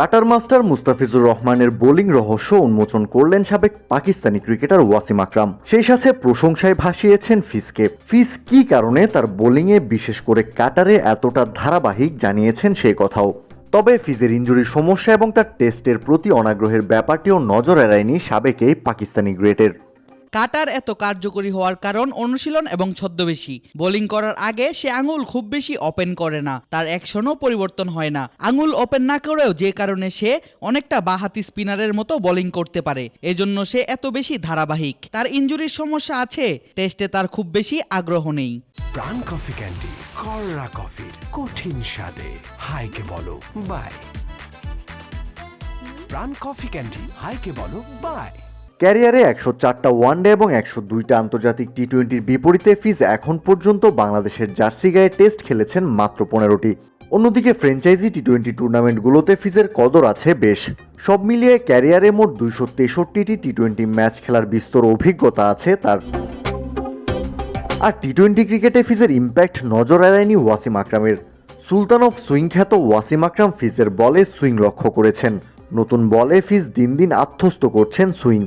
Cutter master Mustafizur রহমানের bowling রহস্য উন্মোচন করলেন সাবেক পাকিস্তানি ক্রিকেটার ওয়াসিম আকরাম। সেই সাথে প্রশংসায় ভাসিয়েছেন ফিসকে ফিস কি কারণে তার বোলিংয়ে বিশেষ করে কাটারে এতটা ধারাবাহিক জানিয়েছেন সেই কথাও। তবে ফিজের ইঞ্জুরির সমস্যা এবং তার টেস্টের প্রতি অনাগ্রহের ব্যাপারটিও নজর এড়ায়নি সাবেক এই পাকিস্তানি গ্রেটের। কাটার এত কার্যকরী হওয়ার কারণ অনুশীলন এবং ছদ্মবেশী। বোলিং করার আগে সে আঙুল খুব বেশি ওপেন করে না। তার অ্যাকশনও পরিবর্তন হয় না। আঙুল ওপেন না করেও যে কারণে সে অনেকটা বাহাতি স্পিনারের মতো বোলিং করতে পারে। এজন্য সে এত বেশি ধারাবাহিক। তার ইঞ্জুরির সমস্যা আছে। টেস্টে তার খুব বেশি আগ্রহ নেই। প্রাণ কফি ক্যান্ডি কররা কফির কঠিন স্বাদে। হাইকে বলো, বাই। প্রাণ কফি ক্যান্ডি, হাইকে বলো, বাই। ক্যারিয়ারে একশো চারটা ওয়ানডে এবং একশো দুইটা আন্তর্জাতিক টি টোয়েন্টির বিপরীতে ফিজ এখন পর্যন্ত বাংলাদেশের জার্সি গায়ে টেস্ট খেলেছেন মাত্র পনেরোটি। অন্যদিকে ফ্র্যাঞ্চাইজি টি টোয়েন্টি টুর্নামেন্টগুলোতে ফিজের কদর আছে বেশ। সব মিলিয়ে ক্যারিয়ারে মোট দুইশো তেষট্টিটি টি টোয়েন্টি ম্যাচ খেলার বিস্তর অভিজ্ঞতা আছে তার। আর টি টোয়েন্টি ক্রিকেটে ফিজের ইম্প্যাক্ট নজর এড়ায়নি ওয়াসিম আকরামের। সুলতান অফ সুইং খ্যাত ওয়াসিম আকরাম ফিজের বলে সুইং লক্ষ্য করেছেন। নতুন বলে ফিজ দিন দিন আত্মস্থ করছেন সুইং।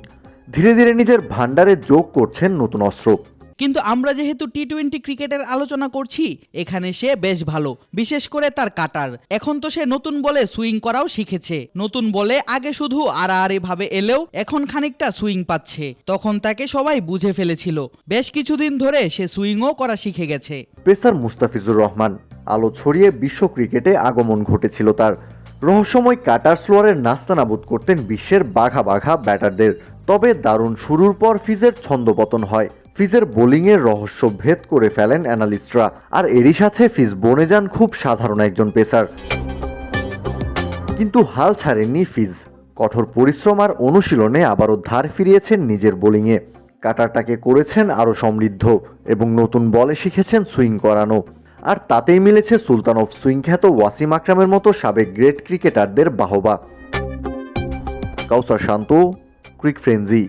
ধীরে ধীরে নিজের ভান্ডারে যোগ করছেন নতুন অস্ত্র। কিন্তু আমরা যেহেতু টি টোয়েন্টি ক্রিকেটের আলোচনা করছি এখানে সে বেশ ভালো বিশেষ করে তার কাটার। এখন তো সে নতুন বলে সুইং করাও শিখেছে। নতুন বলে আগে শুধু আড়াআড়ি ভাবে এলেও এখন খানিকটা সুইং পাচ্ছে। তখন তাকে সবাই বুঝে ফেলেছিল। বেশ কিছুদিন ধরে সে সুইংও করা শিখে গেছে। পেসার মুস্তাফিজুর রহমান আলো ছড়িয়ে বিশ্ব ক্রিকেটে আগমন ঘটেছিল তার। রহস্যময় কাটার স্লোয়ারের নাস্তানাবুদ করতেন বিশ্বের বাঘা বাঘা ব্যাটারদের। তবে দারুণ শুরুর পর ফিজের ছন্দপতন হয়। ফিজের বোলিংয়ের রহস্য ভেদ করে ফেলেন অ্যানালিস্টরা। আর এরই সাথে ফিজ বনে যান খুব সাধারণ একজন পেসার। কিন্তু হাল ছাড়েননি ফিজ। কঠোর পরিশ্রম আর অনুশীলনে আবারও ধার ফিরিয়েছেন নিজের বোলিংয়ে। কাটারটাকে করেছেন আরও সমৃদ্ধ এবং নতুন বলে শিখেছেন সুইং করানো। আর তাতেই মিলেছে সুলতান অফ সুইং খ্যাত ওয়াসিম আকরামের মতো সাবেক গ্রেট ক্রিকেটারদের বাহবা। কাউসার শান্ত ক্রিক ফ্রেঞ্জি